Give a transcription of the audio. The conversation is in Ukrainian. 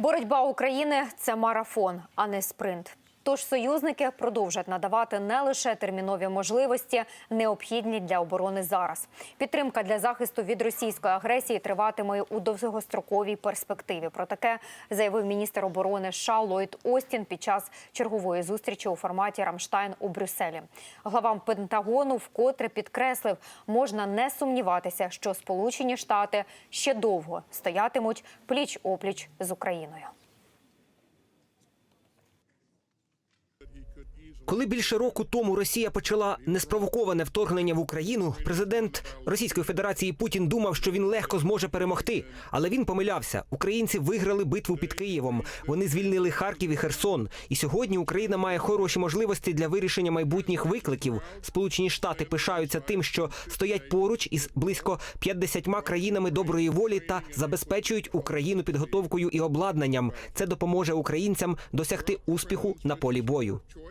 Боротьба України це марафон, а не спринт. Тож союзники продовжать надавати не лише термінові можливості, необхідні для оборони зараз. Підтримка для захисту від російської агресії триватиме у довгостроковій перспективі. Про таке заявив міністр оборони США Ллойд Остін під час чергової зустрічі у форматі Рамштайн у Брюсселі. Главам Пентагону вкотре підкреслив, можна не сумніватися, що Сполучені Штати ще довго стоятимуть пліч опліч з Україною. he could Коли більше року тому Росія почала неспровоковане вторгнення в Україну, президент Російської Федерації Путін думав, що він легко зможе перемогти. Але він помилявся. Українці виграли битву під Києвом. Вони звільнили Харків і Херсон. І сьогодні Україна має хороші можливості для вирішення майбутніх викликів. Сполучені Штати пишаються тим, що стоять поруч із близько 50 країнами доброї волі та забезпечують Україну підготовкою і обладнанням. Це допоможе українцям досягти успіху на полі бою.